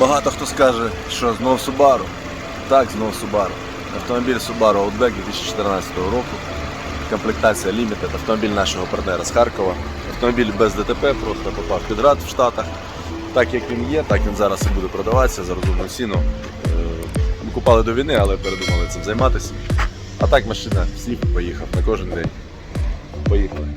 Багато хто скаже, що знов Subaru. Так, знов Subaru. Автомобіль Subaru Outback 2014 року. Комплектація Limited, автомобіль нашого партнера з Харкова. Автомобіль без ДТП, просто попав під рад в Штатах. Так як він є, так він зараз і буде продаватися за розумну ціну. Е, Ми купали до війни, але передумали цим займатися. А так машина сів поїхав на кожен день. Поїхали.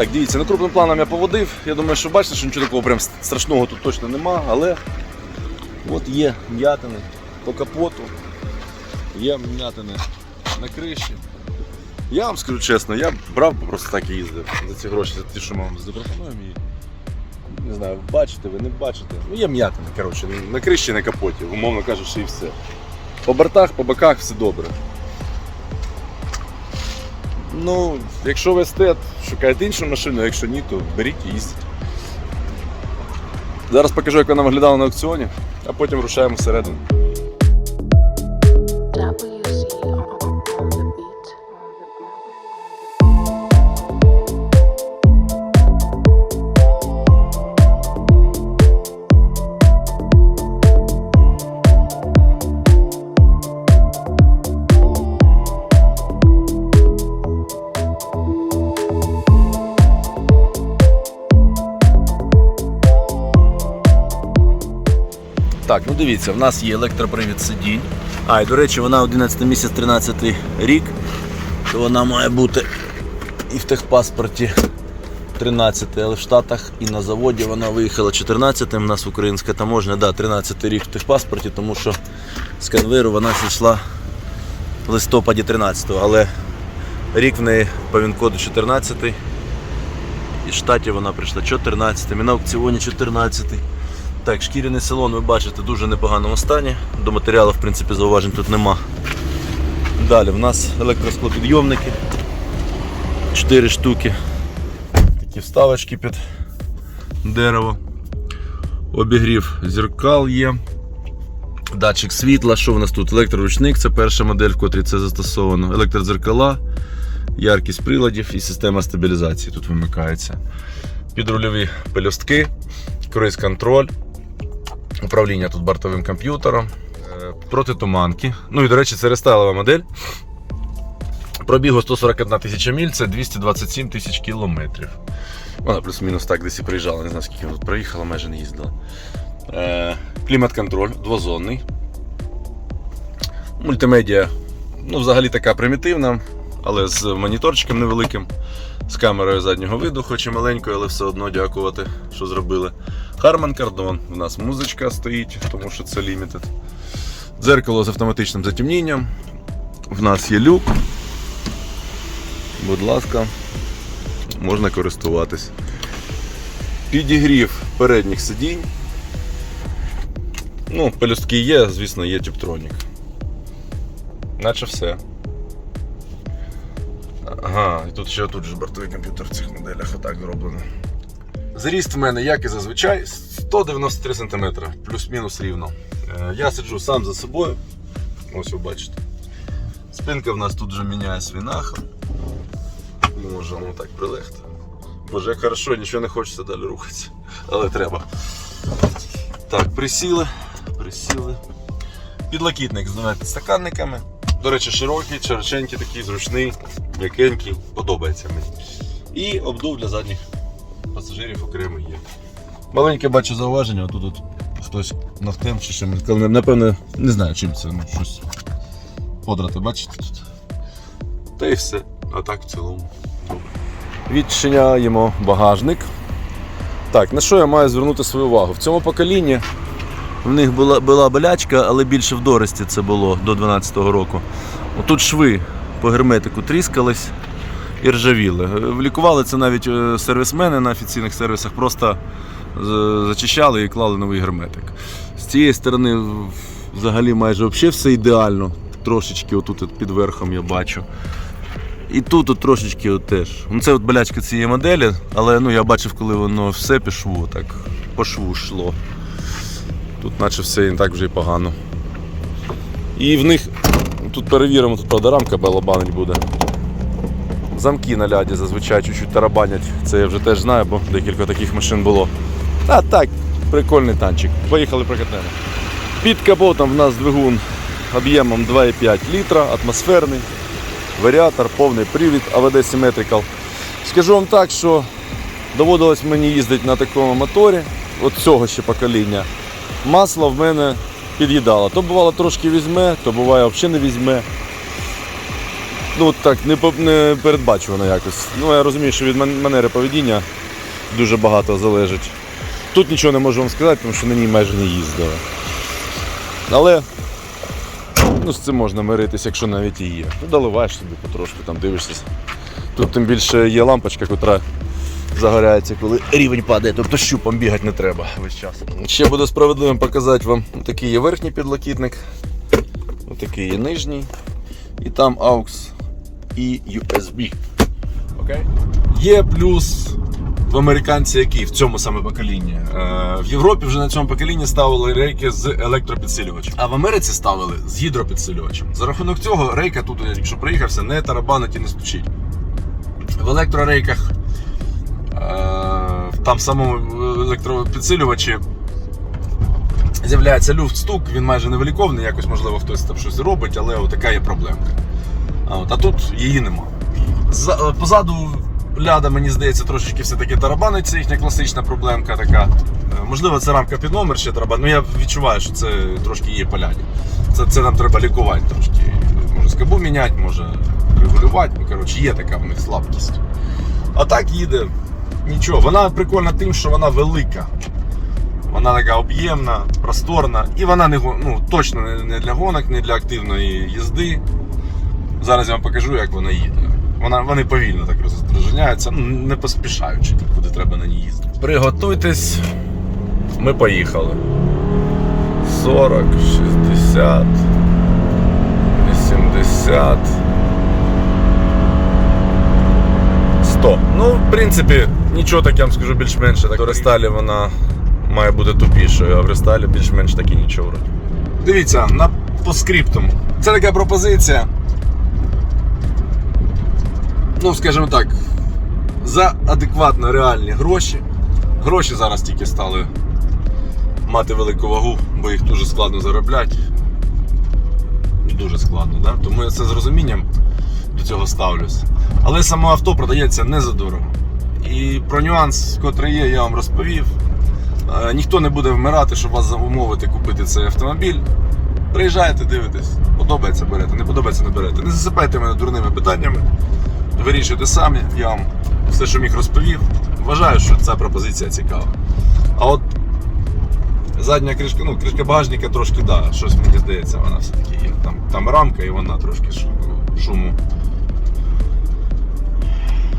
Так, дивіться, ну крупним планом я поводив. Я думаю, що бачите, що нічого такого прям страшного тут точно нема, але от є м'ятини по капоту, є м'ятини на криші. Я вам скажу чесно, я брав просто так і їздив за ці гроші, за ті, що ми вам запропонуємо. І, не знаю, бачите ви, не бачите. Ну є м'ятини, коротше, на криші, на капоті, умовно кажучи, і все. По бортах, по боках все добре. Ну, якщо ви естет, шукаєте іншу машину, а якщо ні, то беріть і їздіть. Зараз покажу, як вона виглядала на аукціоні, а потім рушаємо всередину. Так, ну дивіться, в нас є електропривід сидінь. А, і до речі, вона 11 місяць 13 рік, то вона має бути і в техпаспорті 13, але в Штатах і на заводі вона виїхала 14 у нас українська таможня, да, 13 рік в техпаспорті, тому що з конвейеру вона зійшла в листопаді 13-го, але рік в неї по ВІН-коду 14 і в штаті вона прийшла 14 і на аукціоні 14 так, шкіряний салон ви бачите в дуже непоганому стані. До матеріалу, в принципі, зауважень тут нема. Далі в нас електросклопідйомники. 4 штуки. Такі вставочки під дерево. Обігрів зеркал є. Датчик світла, що в нас тут? Електроручник, це перша модель, в котрій це застосовано. Електродзеркала, яркість приладів і система стабілізації тут вимикається. Підрульові пелюстки, круїз-контроль, управління тут бортовим комп'ютером, е, протитуманки. Ну і, до речі, це рестайлова модель. Пробігу 141 тисяча міль, це 227 тисяч кілометрів. Вона плюс-мінус так десь і приїжджала, не знаю, скільки тут проїхала, майже не їздила. Е, Клімат-контроль двозонний. Мультимедіа, ну, взагалі така примітивна, але з моніторчиком невеликим, з камерою заднього виду, хоч і маленькою, але все одно дякувати, що зробили. Harman Kardon, у нас музичка стоїть, тому що це Limited. Дзеркало з автоматичним затемнінням. В нас є люк. Будь ласка, можна користуватись. Підігрів передніх сидінь. Ну, пелюстки є, звісно, є тюптронік. Наче все. Ага, і тут ще тут ж бортовий комп'ютер в цих моделях отак зроблено. Зріст в мене, як і зазвичай, 193 см, плюс-мінус рівно. Е, Я сиджу сам за собою. Ось ви бачите. Спинка в нас тут вже міняє свій нахил. Можемо так прилегти. Боже, як хорошо, нічого не хочеться далі рухатися. Але треба. Так, присіли, присіли. Підлокітник з двома підстаканниками. До речі, широкий, широченький, такий зручний, м'якенький, подобається мені. І обдув для задніх пасажирів окремий є. Маленьке бачу зауваження, отут тут хтось нафтем чи чимось. Напевно, не знаю чим це, ну щось подрати, бачите тут. Та і все. А так в цілому добре. Відчиняємо багажник. Так, на що я маю звернути свою увагу? В цьому поколінні в них була, була болячка, але більше в дорості це було до 12-го року. Отут шви по герметику тріскались і ржавіли. Е, Лікували це навіть е, сервісмени на офіційних сервісах, просто зачищали і клали новий герметик. З цієї сторони взагалі майже взагалі все ідеально. Трошечки отут от під верхом я бачу. І тут от трошечки от теж. Ну, це от болячка цієї моделі, але ну, я бачив, коли воно все шву, так по шву йшло. Тут наче все не так вже і погано. І в них тут перевіримо, тут правда рамка балабанить буде. Замки на ляді зазвичай чуть-чуть тарабанять. Це я вже теж знаю, бо декілька таких машин було. А так, прикольний танчик. Поїхали прокатнемо. Під капотом в нас двигун об'ємом 2,5 літра, атмосферний, варіатор, повний привід AVD Symmetrical. Скажу вам так, що доводилось мені їздити на такому моторі, от цього ще покоління. Масло в мене під'їдало. То бувало трошки візьме, то буває взагалі не візьме. Ну так, не, не передбачувано якось. Ну я розумію, що від ман- манери поведіння дуже багато залежить. Тут нічого не можу вам сказати, тому що на ній майже не їздили. Але ну, з цим можна миритися, якщо навіть і є. Ну, доливаєш собі потрошку, там дивишся. Тут тим більше є лампочка, яка загоряється, коли рівень падає, тобто щупом бігати не треба весь час. Ще буду справедливим показати вам такий є верхній підлокітник, отакий є нижній, і там AUX і USB. Окей? Є плюс в американці, який в цьому саме поколінні. Е, в Європі вже на цьому поколінні ставили рейки з електропідсилювачем, а в Америці ставили з гідропідсилювачем. За рахунок цього рейка тут, якщо приїхався, не тарабанить і не стучить. В електрорейках е, там самому електропідсилювачі з'являється люфт-стук, він майже невеликовний, якось можливо хтось там щось робить, але така є проблемка. А, от, а тут її нема. За, е, позаду ляда, мені здається, трошечки все-таки тарабанить, їхня класична проблемка така. Е, Можливо, це рамка під номер ще тарабан, ну я відчуваю, що це трошки є поляні. Це, це нам треба лікувати трошки. Може скобу міняти, може регулювати. Ну, коротше, є така в них слабкість. А так їде. Нічого, вона прикольна тим, що вона велика. Вона така об'ємна, просторна, і вона не ну, точно не для гонок, не для активної їзди. Зараз я вам покажу, як вона їде. Вона, вони повільно так роз- ну, не поспішаючи, куди треба на ній їздити. Приготуйтесь, ми поїхали. 40, 60, 80. 100. Ну, в принципі, нічого так я вам скажу більш-менше. Так, в рестайлі вона має бути тупішою, а в рестайлі більш-менш таки нічого. Дивіться, на, по скриптам. Це така пропозиція. Ну, скажімо так, за адекватно реальні гроші. Гроші зараз тільки стали мати велику вагу, бо їх дуже складно заробляти. Дуже складно, да? тому я це з розумінням до цього ставлюсь. Але само авто продається не за дорого. І про нюанс, котрий є, я вам розповів. Е, Ніхто не буде вмирати, щоб вас замовити купити цей автомобіль. Приїжджаєте, дивитесь, подобається берете, не подобається не берете. Не засипайте мене дурними питаннями. Вирішуйте самі, я вам все, що міг розповів. Вважаю, що ця пропозиція цікава. А от задня кришка, ну, кришка багажника трошки, да, щось мені здається, вона все-таки є. Там, там рамка і вона трошки шуму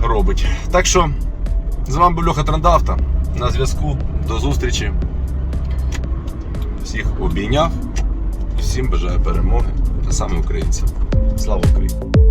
робить. Так що, з вами був Льоха Трандавта. На зв'язку. До зустрічі. Всіх обійняв. Всім бажаю перемоги. Та саме українцям. Слава Україні!